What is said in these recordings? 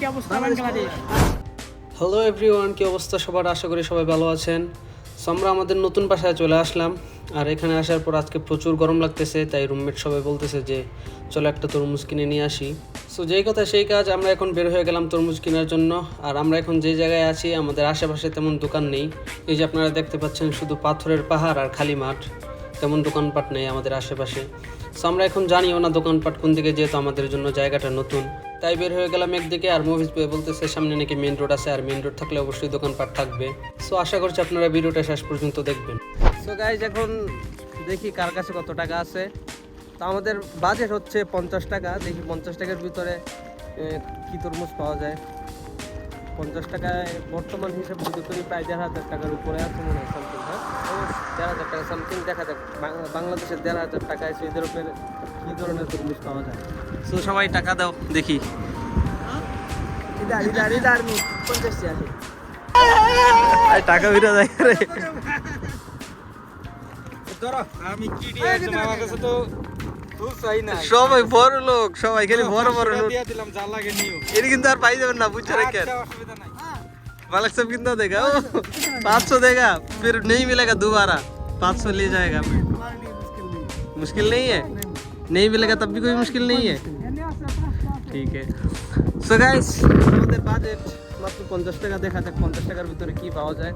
কি অবস্থা hello everyone কি অবস্থা সবার? আশা করি সবাই ভালো আছেন। সো আমরা আমাদের নতুন বাসায় চলে আসলাম। আর এখানে আসার পর আজকে প্রচুর গরম লাগতেছে, তাই রুমমেট সবাই বলতেছে যে, চলো একটা তরমুজ কিনে নিয়ে আসি। সো যেই কথা সেই কাজ, আমরা এখন বের হয়ে গেলাম তরমুজ কেনার জন্য। আর আমরা এখন যে জায়গায় আছি, আমাদের আশেপাশে তেমন দোকান নেই। এই যে আপনারা দেখতে পাচ্ছেন, শুধু পাথরের পাহাড় আর খালি মাঠ। তেমন দোকানপাট নেই আমাদের আশেপাশে। সো আমরা এখন জানিও না দোকানপাট কোন দিকে, যেহেতু আমাদের জন্য জায়গাটা নতুন। তাই বের হয়ে গেলাম একদিকে আর মুভিস বয়ে বলতেছে, সামনে নাকি মেন রোড আছে, আর মেন রোড থাকলে অবশ্যই দোকানপাট থাকবে। সো আশা করছি আপনারা ভিডিওটা শেষ পর্যন্ত দেখবেন। সো গাইজ এখন দেখি কার কাছে কত টাকা আছে। তো আমাদের বাজেট হচ্ছে পঞ্চাশ টাকা, দেখি পঞ্চাশ টাকার ভিতরে কি তরমুজ পাওয়া যায়। পঞ্চাশ টাকায় বর্তমান হিসেবে যদি করি, প্রায় দেড় হাজার টাকার উপরে আছে মনে হ্যাঁ। দেড় হাজার টাকা সামথিং দেখা যাক। বাংলাদেশের দেড় হাজার টাকায় কী ধরনের তরমুজ পাওয়া যায়? সো সবাই টাকা দাও দেখি। 50 টাকা যায় রে। আমি কি দিয়েছি আমার কাছে তো তুই চাই না। সবাই বড় লোক সবাই খালি বড় বড় লোক। দিয়ে দিলাম যা লাগে নিও। এটা কিন্তু আর পাই যাবেন না বুঝছ রেখে অসুবিধা নাই। मालिक सब कितना देगा वो पाँच सौ देगा फिर नहीं मिलेगा दोबारा पाँच सौ ले जाएगा मुश्किल नहीं है नहीं मिलेगा तब भी कोई मुश्किल नहीं है ঠিক আছে সো গাইস আমাদের বাজেট মাত্র পঞ্চাশ টাকা দেখা যাক পঞ্চাশ টাকার ভিতরে কি পাওয়া যায়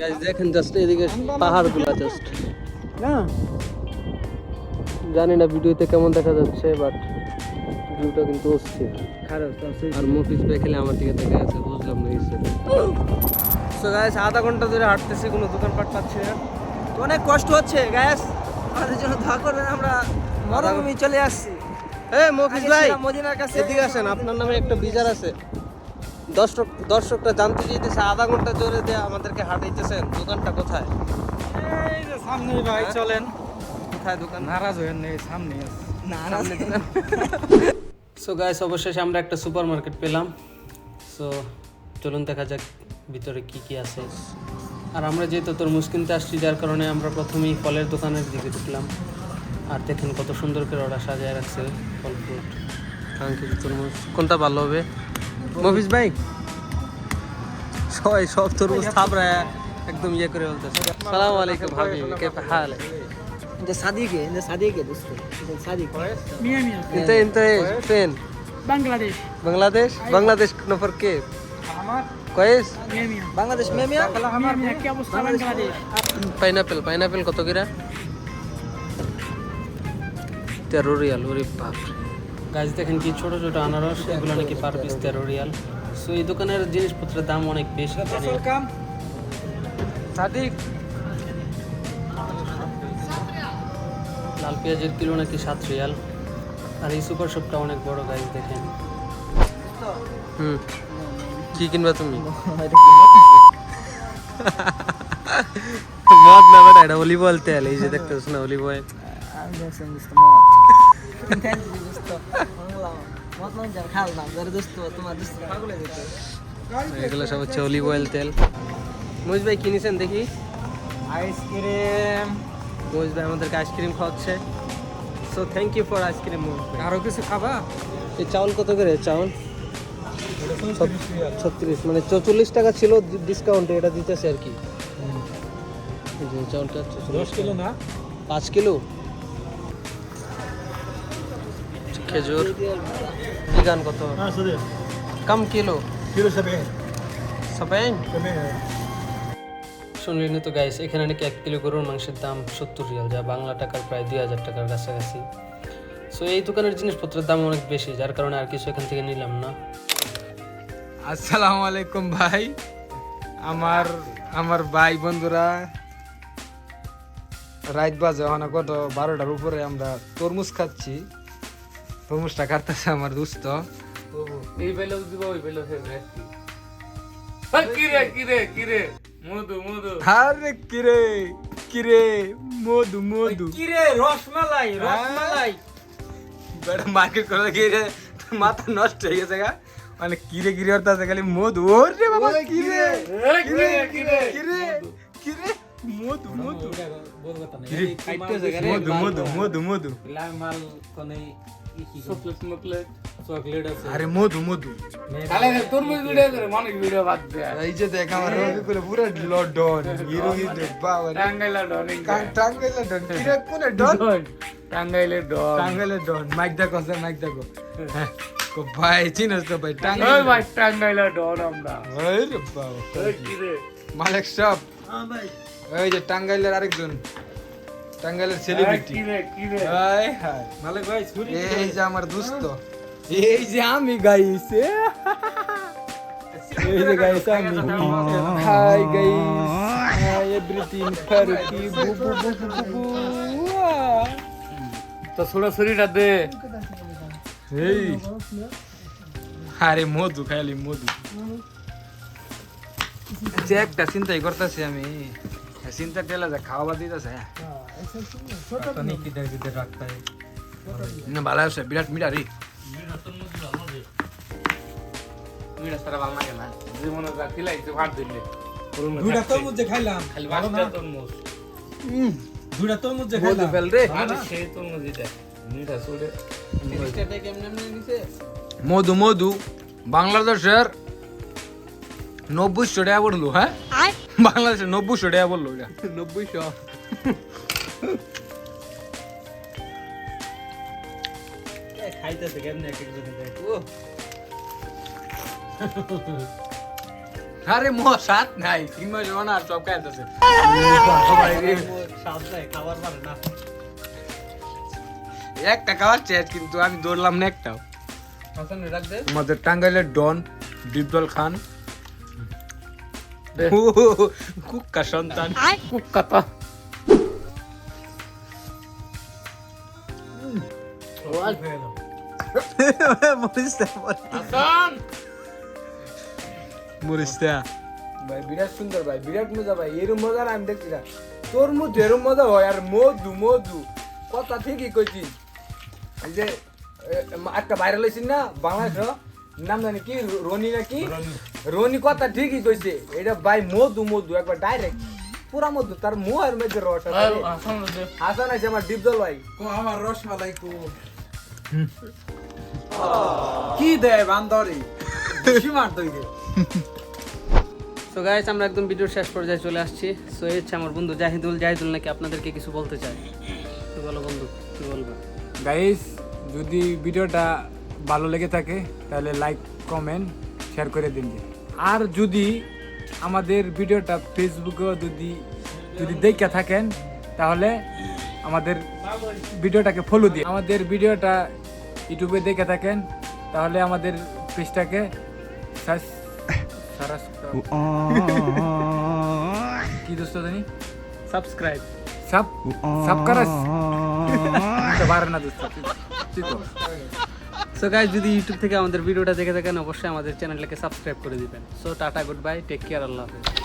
গাইস দেখেন জাস্ট এদিকে পাহাড়গুলো জাস্ট না জানি না ভিডিওতে কেমন দেখা যাচ্ছে বাট ভিউটা কিন্তু হচ্ছে আছে আর মুভিস দেখলে আমার দিকে দেখে আছে বুঝলাম না ইসে সো গাইস আধা ঘণ্টা ধরে হাঁটতেছি কোনো দোকানপাট পাচ্ছি না। তো অনেক কষ্ট হচ্ছে গ্যাস আমাদের জন্য দোয়া করবেন আমরা মরুভূমি চলে আসছি। মুভিস আগে ভাই মদিনার কাছে। এদিকে আসেন আপনার নামে একটা বিচার আছে। দর্শক দর্শকরা জানতে চাইতেছে আধা ঘণ্টা ধরে দিয়ে আমাদেরকে হাঁটাইতেছেন দোকানটা কোথায়? এই যে সামনেই ভাই চলেন। কোথায় দোকান? নারাজ হয়েন নেই সামনে না না সো গাইস অবশেষে আমরা একটা সুপার মার্কেট পেলাম। সো চলুন দেখা যাক ভিতরে কি কি আছে। আর আমরা যেহেতু তরমুজ কিনতে আসছি, যার কারণে আমরা প্রথমেই ফলের দোকানের দিকে ঢুকলাম। আর দেখেন কত সুন্দর করে ওরা সাজায় রাখছে ফল, ফ্রুট। কাঙ্ক্ষিত তরমুজ। কোনটা ভালো হবে? মফিস ভাই? সবাই সব তরমুজ থাপড়া একদম ইয়ে করে বলতেছে। সালাম আলাইকুম ভাবি কে হাল। যে সাদিকে যে সাদিকে দোস্ত যে সাদিক মিয়া মিয়া انت انت ايش فين বাংলাদেশ بنغلاديش بنغلاديش نفر كيف كويس মিয়া মিয়া বাংলাদেশ মেমিয়া মিয়া মিয়া কি অবস্থা বাংলাদেশ পাইনাপেল পাইনাপেল কত করে তেরো রিয়াল ওরে বাপ গাছ দেখেন কি ছোট ছোট আনারস এগুলো নাকি পার পিস তেরো রিয়াল সো এই দোকানের জিনিসপত্রের দাম অনেক বেশি জানি। সাদিক লাল পেঁয়াজের কিলো নাকি সাত রিয়াল। আর এই সুপার শপটা অনেক বড় গাছ দেখেন। হুম। কি কিনবা তুমি? মদ না বেটা এটা অলিভ অয়েল তেল এই যে দেখতেছ না অলিভ অয়েল এগুলো সব হচ্ছে অলিভ অয়েল তেল। মুজ ভাই কিনেছেন দেখি? আইসক্রিম মুজ ভাই আমাদেরকে আইসক্রিম খাওয়াচ্ছে। So thank you for ice cream মুজ ভাই। আরও কিছু খাবা? এই চাউল কত করে? চাউল? ছত্রিশ মানে চৌচল্লিশ টাকা ছিল ডিসকাউন্টে এটা দিতেছে আর কি। চাউলটা দশ কিলো না? পাঁচ কিলো? খেজুর। বিগান কত? কম কিলো? কিলো সবে সবাই শুনলেন তো গাইস এখানে নাকি এক কিলো গরুর মাংসের দাম সত্তর রিয়াল যা বাংলা টাকার প্রায় দুই হাজার টাকার কাছাকাছি। সো এই দোকানের জিনিসপত্রের দাম অনেক বেশি যার কারণে আর কিছু এখান থেকে নিলাম না। আসসালামু আলাইকুম ভাই। আমার আমার ভাই বন্ধুরা রাত বাজে ওখানে কত বারোটার উপরে আমরা তরমুজ খাচ্ছি। তরমুজটা কাটতেছে আমার দুস্থ এই বেলো দিব ওই বেলো ফেভারিট কিরে কিরে কিরে মধু মধু। আরে কিরে কিরে মধু মধু। কিরে রসমালাই রসমালাই। বেটা মার্কেট করে গিয়ে মাথা নষ্ট হয়ে গেছে গা। মানে কিরে কিরে অর্থাৎ খালি মধু। ওরে বাবা কিরে? কিরে কিরে কিরে কিরে? মধু মধু। কিরে, মধু মধু মধু মধু। চকলেট মকলেট চকলেট আছে। আরে মধু মধু। তাহলে তরমুজ ভিডিও করে মানুষ ভিডিও বাদ দেয় এই যে দেখ আমার রবি করে পুরো লডন হিরো হিরো বাবা টাঙ্গাইলা ডন টাঙ্গাইলে ডন কিরে কোনে ডন? টাঙ্গাইলে ডন। টাঙ্গাইলে ডন মাইক দেখো স্যার মাইক দেখো। হ্যাঁ কো ভাই চিনস তো ভাই টাঙ্গাইলে ভাই টাঙ্গাইলা ডন আমরা। ওই রে বাবা। ওই কি রে মালিক সব হ্যাঁ ভাই। যে টাঙ্গাইলের আরেকজন। টাঙ্গাইলের সেলিব্রিটি হাই হাই মালিক ভাই ছুরি এই যে আমার দোস্ত। এই যে আমি গাইস এই যে গাইস আমি। Hi guys hi everything Farooqui বু বু বু বু বু তো ছোড়া ছুরিটা দে। এই। আরে মধু খাইলি মধু। যে একটা চিন্তাই করতেছি আমি। চিন্তা টেলা যা খাওয়া দিতেছে না ভালো আছে বিরাট মিঠা রে মিরা সারা ভালো লাগে না। জীবনে যা খিলাইছে ভাত দিলে। দুইটা তরমুজ যে খাইলাম। খালি বাসটা তরমুজ দুইটা তরমুজ যে মধু খাইলাম। ফেল রে। সেই তরমুজ এটা মিঠা ছুড়ে জিনিসটা কেমনে এমনি নিছে? মধু মধু। বাংলাদেশের নব্বইশো টাকা বলল হ্যাঁ? বাংলাদেশের নব্বইশো টাকা বলল এটা নব্বইশো। খাইতেছে কেমনে এক একজনে আরে মো সাত নাই। তিন মাস না আর সব খাইতেছে। খাবার পারে না। একটা খাওয়ার চেয়ে কিন্তু আমি দৌড়লাম না একটাও। আমাদের টাঙ্গাইলের ডন ডিপদল খান। দে। কুক্কা সন্তান। কুকাতা হাসান মরিস্তা ভাই বিরাট সুন্দর ভাই বিরাট মজা ভাই এরম মজা না আমি দেখছি না। তোর মধ্যে এরম মজা হয় আর মধু মধু। কথা ঠিকই কইছি। যে একটা ভাইরাল না বাংলাদেশ নাম জানি কি রনি নাকি রনি। কথা ঠিকই কইছে। এটা ভাই মধু মধু একবার ডাইরেক্ট পুরা মধু তার মুহের মধ্যে রস আছে। হাসান আছে আমার ডিপদল ভাই। কো আমার রসমালাই কো কি দেয় বান্দরে? সীমার দই দে সো গাইস আমরা একদম ভিডিওর শেষ পর্যায়ে চলে আসছি। সো এই হচ্ছে আমার বন্ধু জাহিদুল। জাহিদুল নাকি আপনাদেরকে কিছু বলতে চায়? কি বলো বন্ধু কি বলব? গাইস যদি ভিডিওটা ভালো লেগে থাকে তাহলে লাইক কমেন্ট শেয়ার করে দিন আর যদি আমাদের ভিডিওটা ফেসবুকেও যদি যদি দেখে থাকেন তাহলে আমাদের ভিডিওটাকে ফলো দিয়ে। আমাদের ভিডিওটা ইউটিউবে দেখে থাকেন তাহলে আমাদের পেজটাকে কি দোস্ত জানি? সাবস্ক্রাইব সাব সাবকারাস পারে না দোস্ত সো গাইস যদি ইউটিউব থেকে আমাদের ভিডিওটা দেখে থাকেন অবশ্যই আমাদের চ্যানেলটাকে সাবস্ক্রাইব করে দিবেন। So tata goodbye take care আল্লাহ হাফেজ।